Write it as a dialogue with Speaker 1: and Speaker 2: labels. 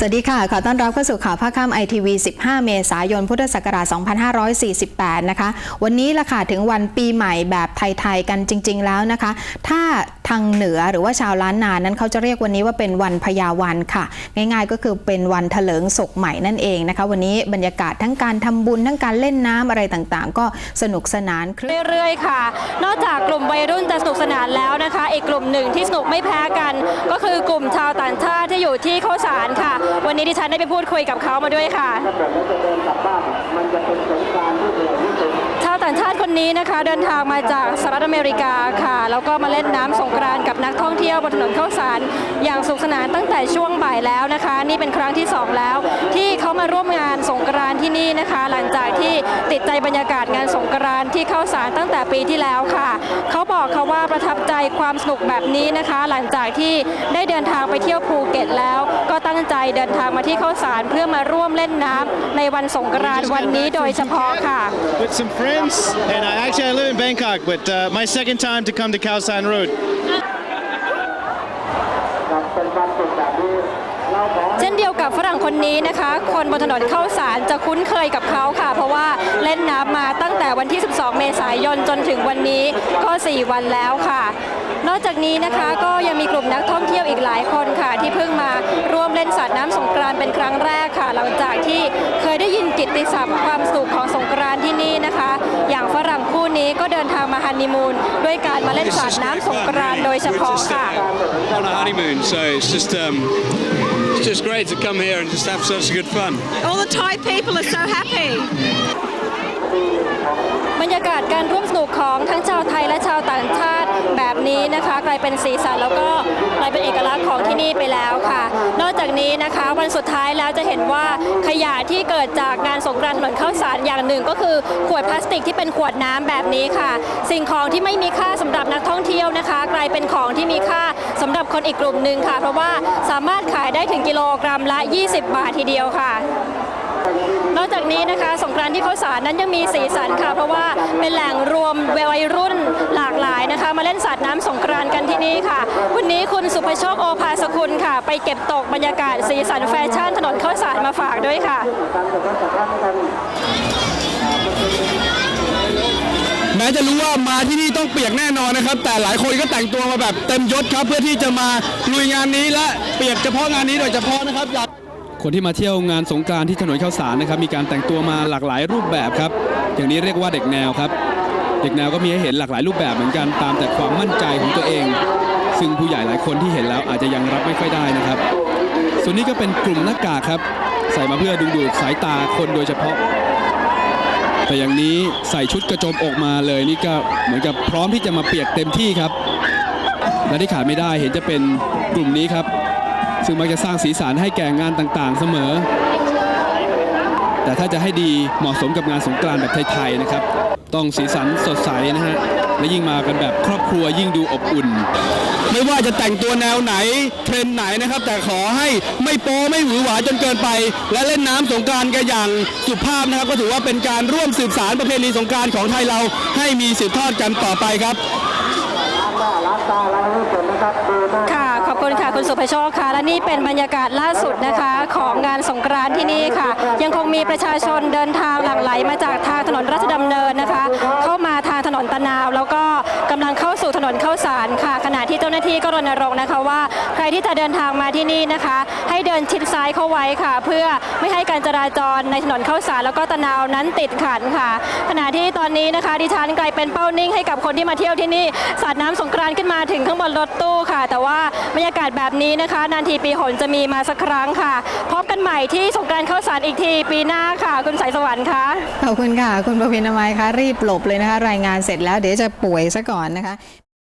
Speaker 1: สวัสดีค่ะ ขอต้อนรับเข้าสู่ข่าวภาคค่ำไอทีวี15 เมษายน พุทธศักราช 2548 นะคะ วันนี้ละค่ะถึงวันปีใหม่แบบไทย ๆ กันจริง ๆ แล้วนะคะ ถ้าทางเหนือหรือว่าชาวล้านนานั้นเขาจะเรียกวันนี้ว่าเป็นวันพญาวันค่ะ ง่ายๆก็คือเป็นวันเถลิงศกใหม่นั่นเองนะคะ วันนี้บรรยากาศทั้งการทำบุญทั้งการเล่นน้ำอะไรต่างๆ ก็สนุกสนาน
Speaker 2: เรื่อยๆ ค่ะ นอกจากกลุ่มวัยรุ่นจะสนุกสนานแล้วนะคะ อีกกลุ่มหนึ่งที่สนุกไม่แพ้กัน ก็คือกลุ่มชาวต่างชาติที่อยู่ที่เข้าสารค่ะวันนี้ดิฉันได้ไปพูดคุยกับเขามาด้วยค่ะชาวต่างชาติคนนี้นะคะ เดินทางมาจากสหรัฐอเมริกาค่ะ แล้วก็มาเล่นน้ำสงกรานกับนักท่องเที่ยวบนถนนเข้าสารอย่างสนุกสนานตั้งแต่ช่วงบ่ายแล้วนะคะ นี่เป็นครั้งที่สองแล้ว ที่เขามาร่วมงานสงกรานที่นี่นะคะ หลังจากที่ติดใจบรรยากาศงานสงกรานที่เข้าสารตั้งแต่ปีที่แล้วค่ะ เขาบอกเขาว่าประทับใจความสนุกแบบนี้นะคะ หลังจากที่ได้เดินทางไปเที่ยวภูเก็ตแล้ว ก็ตั้งใจเดินทางมาที่เข้าสารเพื่อมาร่วมเล่นน้ำในวันสงกรานต์วันนี้โดยเฉพาะค่ะ
Speaker 3: with some friends, and I actually I live in Bangkok, but uh, my second time to come to Khao San Road.
Speaker 2: เเช่นเดียวกับฝรั่งคนนี้นะคะ คนบนถนนเข้าสารจะคุ้นเคยกับเขาค่ะ เพราะว่าเล่นน้ำมาตั้งแต่วันที่ 12 เมษายนจนถึงวันนี้ก็ 4 วันแล้วค่ะ นอกจากนี้นะคะก็ยังมีกลุ่มนักท่องเที่ยวอีกหลายคนค่ะ ที่เพิ่งมาร่วมเล่นสาดน้ำสงกรานต์เป็นครั้งแรกค่ะ หลังจากที่เคยได้ยินกิตติศัพท์ความสุขของสงกรานต์ที่นี่นะคะ อย่างฝรั่งคู่นี้ก็เดินทางมาฮันนีมูนด้วยการมาเล่นสาดน้ำสงกรานต์โดยเฉพาะค่ะ
Speaker 4: on a honeymoon, so it's just um, it's just great to come here and just have such good fun.
Speaker 5: All the Thai people are so happy.
Speaker 2: บรรยากาศการร่วมสนุกของทั้งชาวไทยและชาวต่างชาติแบบนี้นะคะกลายเป็นสีสันแล้วก็กลายเป็นเอกลักษณ์ของที่นี่ไปแล้วค่ะ นอกจากนี้นะคะวันสุดท้ายแล้วจะเห็นว่าขยะที่เกิดจากงานสงกรานต์ถนนข้าวสารอย่างหนึ่ง ก็คือขวดพลาสติกที่เป็นขวดน้ำแบบนี้ค่ะ สิ่งของที่ไม่มีค่าสำหรับนักท่องเที่ยวนะคะ กลายเป็นของที่มีค่า สำหรับคนอีกกลุ่มหนึ่งค่ะ เพราะว่าสามารถขายได้ถึงกิโลกรัมละ 20 บาททีเดียวค่ะนอกจากนี้นะคะสงกรานต์ที่เข้าสารนั้นยังมีสีสันค่ะ เพราะว่าเป็นแหล่งรวมวัยรุ่นหลากหลายนะคะ มาเล่นสาดน้ำสงกรานต์กันที่นี่ค่ะ วันนี้คุณสุภโชคโอภาสกุลค่ะ ไปเก็บตกบรรยากาศสีสันแฟชั่นถนนเข้าสารมาฝากด้วยค่ะ
Speaker 6: แม้จะรู้ว่ามาที่นี่ต้องเปียกแน่นอนนะครับ แต่หลายคนก็แต่งตัวมาแบบเต็มยศครับ เพื่อที่จะมาลุยงานนี้และเปียกเฉพาะงานนี้โดยเฉพาะนะครับอยากคนที่มาเที่ยวงานสงกรานต์ที่ถนนข้าวสารนะครับมีการแต่งตัวมาหลากหลายรูปแบบครับ อย่างนี้เรียกว่าเด็กแนวครับ เด็กแนวก็มีให้เห็นหลากหลายรูปแบบเหมือนกันตามแต่ความมั่นใจของตัวเอง ซึ่งผู้ใหญ่หลายคนที่เห็นแล้วอาจจะยังรับไม่ค่อยได้นะครับ ส่วนนี้ก็เป็นกลุ่มหน้ากากครับ ใส่มาเพื่อดึงดูดสายตาคนโดยเฉพาะ แต่อย่างนี้ใส่ชุดกระโจมอกมาเลยนี่ก็เหมือนกับพร้อมที่จะมาเปียกเต็มที่ครับ และที่ขาดไม่ได้เห็นจะเป็นกลุ่มนี้ครับ ซึ่งมักจะสร้างสีสันให้แก่งานต่างๆ เสมอ แต่ถ้าจะให้ดีเหมาะสมกับงานสงกรานต์แบบไทยๆนะครับ ต้องสีสันสดใสนะฮะ และยิ่งมากันแบบครอบครัวยิ่งดูอบอุ่น ไม่ว่าจะแต่งตัวแนวไหนเทรนไหนนะครับ แต่ขอให้ไม่โป้ไม่หวือหวาจนเกินไป และเล่นน้ำสงกรารกันอย่างสุภาพนะครับ ก็ถือว่าเป็นการร่วมสืบสารประเพณีสงกรารของไทยเราให้มีสืบทอดกันต่อไปครับ
Speaker 2: สุภโชคค่ะ และนี่เป็นบรรยากาศล่าสุดนะคะ ของงานสงกรานต์ที่นี่ค่ะ ยังคงมีประชาชนเดินทางหลั่งไหลมาจากทางถนนราชดำเนินนะคะ ที่เจ้าหน้าที่ก็รณรงค์นะคะว่าใครที่จะเดินทางมาที่นี่นะคะ ให้เดินชิดซ้ายเข้าไว้ค่ะ เพื่อไม่ให้การจราจรในถนนเข้าสารแล้วก็ตะนาวนั้นติดขัดค่ะ ขณะที่ตอนนี้นะคะ ดิฉันกลายเป็นเป้านิ่งให้กับคนที่มาเที่ยวที่นี่สาดน้ำสงกรานต์ขึ้นมาถึงข้างบนรถตู้ค่ะ แต่ว่าบรรยากาศแบบนี้นะคะ นานทีปีหนจะมีมาสักครั้งค่ะ พบกันใหม่ที่สงกรานต์เข้าสารอีกทีปีหน้าค่ะ คุณสายสวรรค์คะ
Speaker 1: ขอบคุณค่ะ คุณประพินามัยคะรีบหลบเลยนะคะ รายงานเสร็จแล้วเดี๋ยวจะป่วยซะก่อนนะคะ